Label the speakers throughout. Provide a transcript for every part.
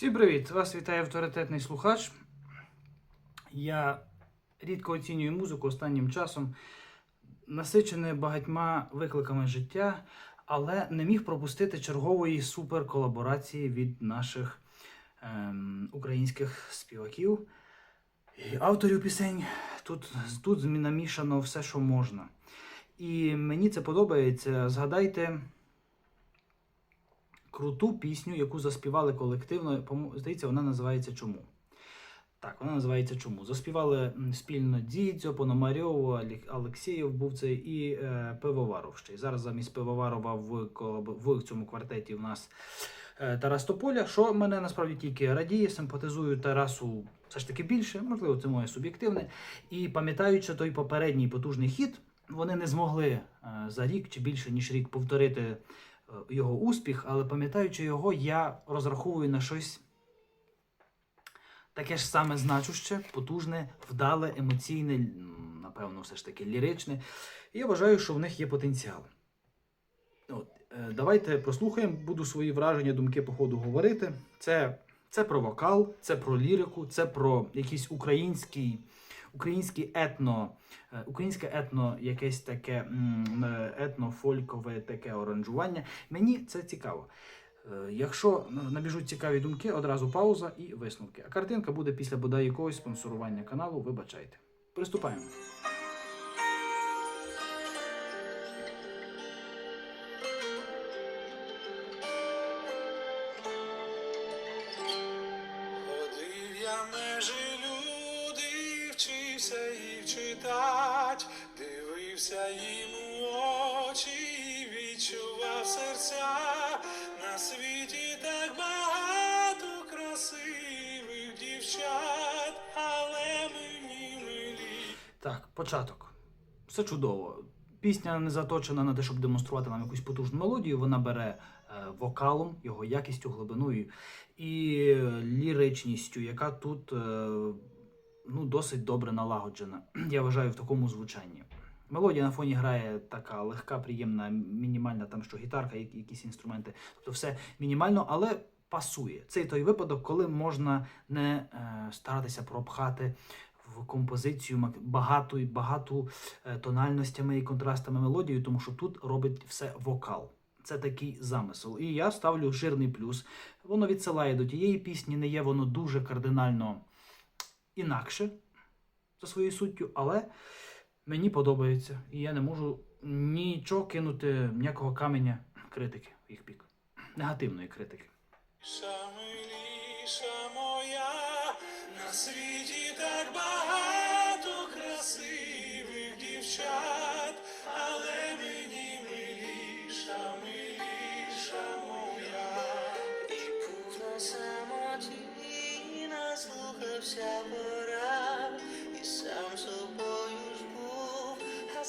Speaker 1: Всім привіт! Вас вітає авторитетний слухач. Я рідко оцінюю музику останнім часом, насичене багатьма викликами життя, але не міг пропустити чергової суперколаборації від наших ем, українських співаків і авторів пісень. Тут, тут намішано все, що можна. І мені це подобається. Згадайте круту пісню, яку заспівали колективно. Здається, вона називається Чому. Так, вона називається Чому. Заспівали спільно Дідзьо, Пономарьов, Алексєєв був це і е, Пивоваров ще. Зараз замість Пивоварова в, в цьому квартеті в нас е, Тарас Тополя, що мене насправді тільки радіє, симпатизую Тарасу все ж таки більше, можливо, це моє суб'єктивне. І пам'ятаючи той попередній потужний хіт, вони не змогли е, за рік чи більше ніж рік повторити його успіх, але пам'ятаючи його, я розраховую на щось таке ж саме значуще, потужне, вдале, емоційне, напевно, все ж таки ліричне. І я вважаю, що в них є потенціал. От, е, давайте прослухаємо, буду свої враження, думки по ходу говорити. Це, це про вокал, це про лірику, це про якийсь український, український етно, е, українське етно, якесь таке е, етно-фолькове таке оранжування. Мені це цікаво. Е, Якщо набіжуть цікаві думки, одразу пауза і висновки. А картинка буде після бодай якогось спонсорування каналу. Вибачайте. Приступаємо.
Speaker 2: Вчився їх читать, дивився їм у очі, і відчував серця. На світі так багато красивих дівчат, але мені милі.
Speaker 1: Так, початок. Все чудово. Пісня не заточена на те, щоб демонструвати нам якусь потужну мелодію. Вона бере е, вокалом, його якістю, глибиною і ліричністю, яка тут е, ну, досить добре налагоджена. Я вважаю в такому звучанні. Мелодія на фоні грає така легка, приємна, мінімальна, там що гітарка, якісь інструменти. Тобто все мінімально, але пасує. Це той випадок, коли можна не е, старатися пропхати в композицію багату, багату е, тональностями і контрастами мелодію, тому що тут робить все вокал. Це такий замисел. І я ставлю жирний плюс. Воно відсилає до тієї пісні, не є воно дуже кардинально інакше за своєю суттю, але мені подобається. І я не можу нічого кинути, ніякого каменя критики в їх бік. Негативної критики.
Speaker 2: Миліша моя, на світі так багато красивих дівчат,
Speaker 3: наслухався пора, і сам собою ж був, а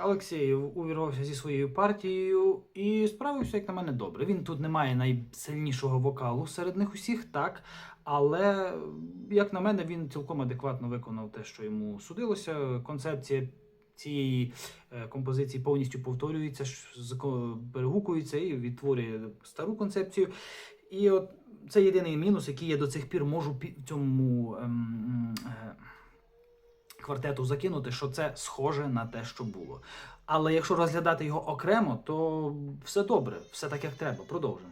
Speaker 3: Так,
Speaker 1: Олексєєв увірвався зі своєю партією і справився, як на мене, добре. Він тут не має найсильнішого вокалу серед них усіх, так. Але, як на мене, він цілком адекватно виконав те, що йому судилося. Концепція цієї е, композиції повністю повторюється, перегукується і відтворює стару концепцію. І от це єдиний мінус, який я до цих пір можу цьому. ем, е, квартету закинути, що це схоже на те, що було. Але якщо розглядати його окремо, то все добре, все так як треба. Продовжимо.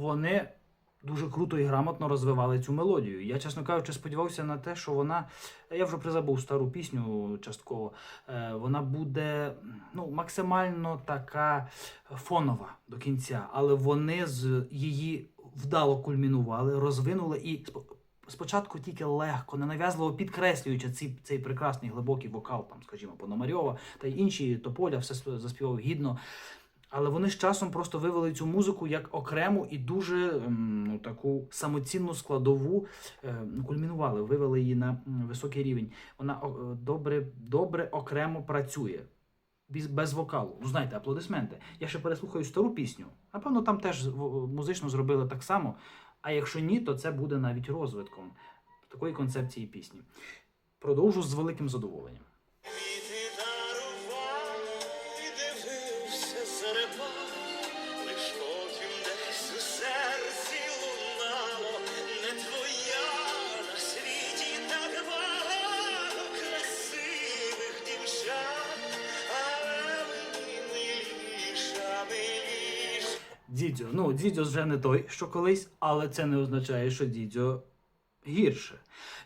Speaker 1: Вони дуже круто і грамотно розвивали цю мелодію. Я, чесно кажучи, сподівався на те, що вона. Я вже призабув стару пісню частково. Е, Вона буде ну, максимально така фонова до кінця, але вони з її вдало кульмінували, розвинули і сп- спочатку тільки легко, ненав'язливо підкреслюючи цей, цей прекрасний глибокий вокал, там, скажімо, Пономарьова та й інші Тополя, все заспівав гідно. Але вони з часом просто вивели цю музику як окрему і дуже ем, ну, таку самоцінну складову е, кульмінували, вивели її на високий рівень. Вона е, добре, добре окремо працює. Без, без вокалу. Ну, знаєте, аплодисменти. Я ще переслухаю стару пісню. Напевно, там теж в- музично зробили так само. А якщо ні, то це буде навіть розвитком такої концепції пісні. Продовжу з великим задоволенням. Дідьо. Ну, Дідьо вже не той, що колись, але це не означає, що Дідьо гірше.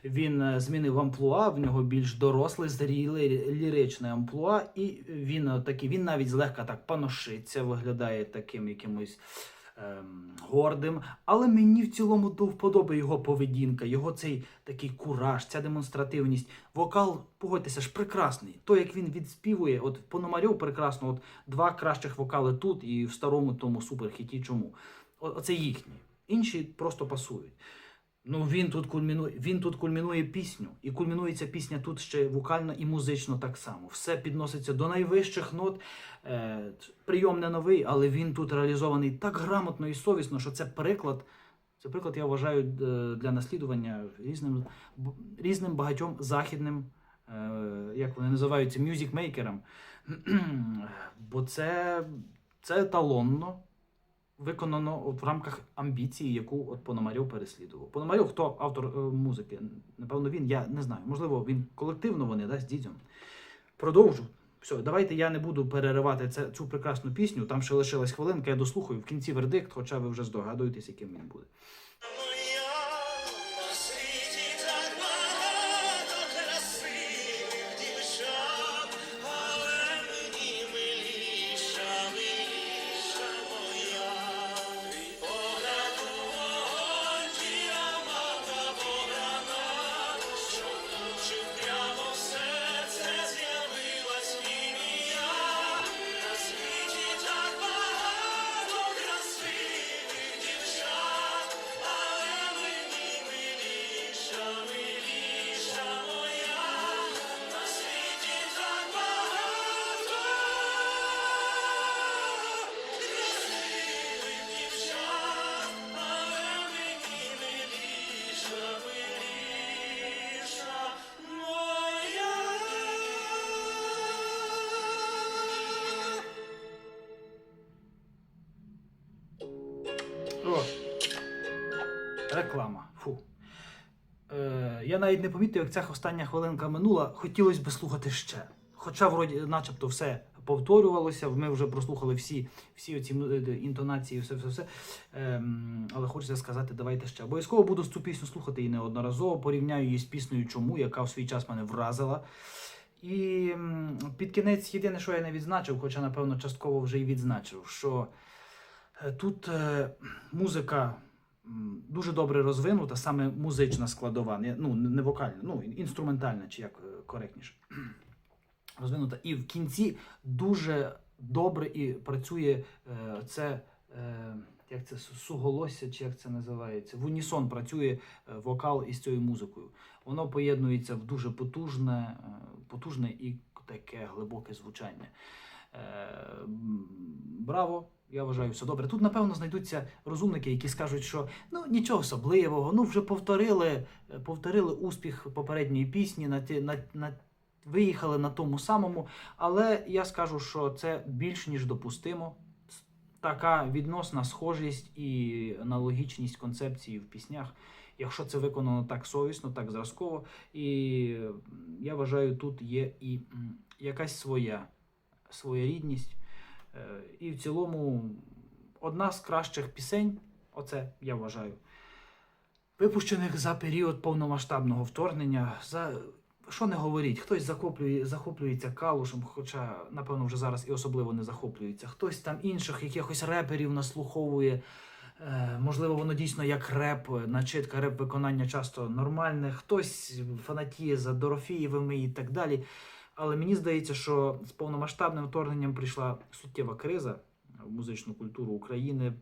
Speaker 1: Він е, змінив амплуа, в нього більш доросле, зріле, ліричне амплуа, і він е, такий, він навіть злегка так паношиться, виглядає таким якимось. Ем, гордим, але мені в цілому до вподоби його поведінка, його цей такий кураж, ця демонстративність. Вокал, погодьтеся ж, прекрасний. То, як він відспівує, от Пономарьов прекрасно, от два кращих вокали тут і в старому тому суперхіті. Чому? Оце їхні. Інші просто пасують. Ну він тут кульмінує, він тут кульмінує пісню, і кульмінується пісня тут ще вокально і музично так само. Все підноситься до найвищих нот. Е, прийом не новий, але він тут реалізований так грамотно і совісно, що це приклад. Це приклад, я вважаю, для наслідування різним, різним багатьом західним, е, як вони називаються, мюзикмейкерам. Бо це, це еталонно виконано от в рамках амбіції, яку от Пономарьов переслідував. Пономарьов, хто автор е, музики? Напевно, він, я не знаю. Можливо, він колективно вони да, з дідьом. Продовжу. Все, давайте я не буду переривати це, цю прекрасну пісню. Там ще лишилась хвилинка, я дослухаю в кінці вердикт, хоча ви вже здогадуєтесь, яким він буде. Реклама. Фу. Е, я навіть не помітив, як ця остання хвилинка минула. Хотілося б слухати ще. Хоча, вроді, начебто, все повторювалося. Ми вже прослухали всі, всі оці е, інтонації, все, все, все. Ем, але хочеться сказати, давайте ще. Обов'язково буду цю пісню слухати і неодноразово. Порівняю її з піснею Чому, яка в свій час мене вразила. І під кінець єдине, що я не відзначив, хоча, напевно, частково вже і відзначив, що е, тут е, музика дуже добре розвинута, саме музична складова, не, ну, не вокальна, ну, інструментальна, чи як е, коректніше. Розвинута. І в кінці дуже добре і працює е, це. Е, як це суголосся, чи як це називається? В унісон працює вокал із цією музикою. Воно поєднується в дуже потужне, потужне і таке глибоке звучання. Браво! Я вважаю, все добре. Тут, напевно, знайдуться розумники, які скажуть, що ну нічого особливого, ну вже повторили, е, повторили успіх попередньої пісні, на, на, на, виїхали на тому самому. Але я скажу, що це більш ніж допустимо. Така відносна схожість і аналогічність концепції в піснях, якщо це виконано так совісно, так зразково. І я вважаю, тут є і якась своя своєрідність. Е, І в цілому одна з кращих пісень Оце я вважаю. Випущених за період повномасштабного вторгнення. За що не говоріть, хтось захоплює, захоплюється калушем, хоча, напевно, вже зараз і особливо не захоплюється. Хтось там інших якихось реперів наслуховує. Е, можливо, воно дійсно як реп, начитка реп виконання часто нормальне. Хтось фанатіє за Дорофієвими і так далі. Але мені здається, що з повномасштабним вторгненням прийшла суттєва криза в музичну культуру України,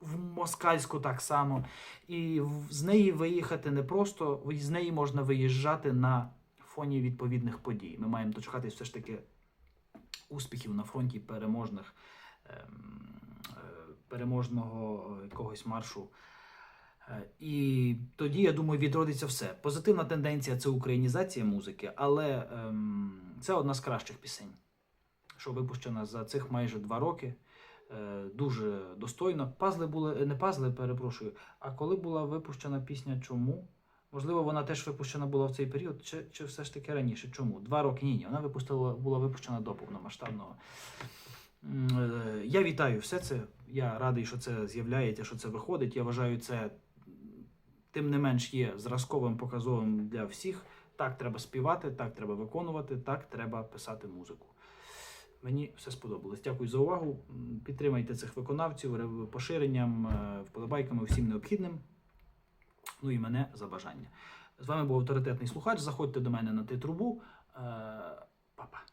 Speaker 1: в москальську так само. І з неї виїхати не просто, з неї можна виїжджати на фоні відповідних подій. Ми маємо дочекатись все ж таки успіхів на фронті переможних, ем, е, переможного е, якогось маршу. Е, І тоді, я думаю, відродиться все. Позитивна тенденція це українізація музики, але ем, це одна з кращих пісень, що випущена за цих майже два роки. Е, дуже достойно. Пазли були не пазли, перепрошую. А коли була випущена пісня Чому? Можливо, вона теж випущена була в цей період, чи, чи все ж таки раніше? Чому? Два роки ні, ні. Вона випустила, була випущена до повномасштабного. Е, Я вітаю все це. Я радий, що це з'являється, що це виходить. Я вважаю, це тим не менш є зразковим показовим для всіх. Так треба співати, так треба виконувати, так треба писати музику. Мені все сподобалось. Дякую за увагу. Підтримайте цих виконавців поширенням, е, вподобайками всім необхідним. Ну і мене за бажання. З вами був авторитетний слухач. Заходьте до мене на Ти-трубу. Е, Па-па.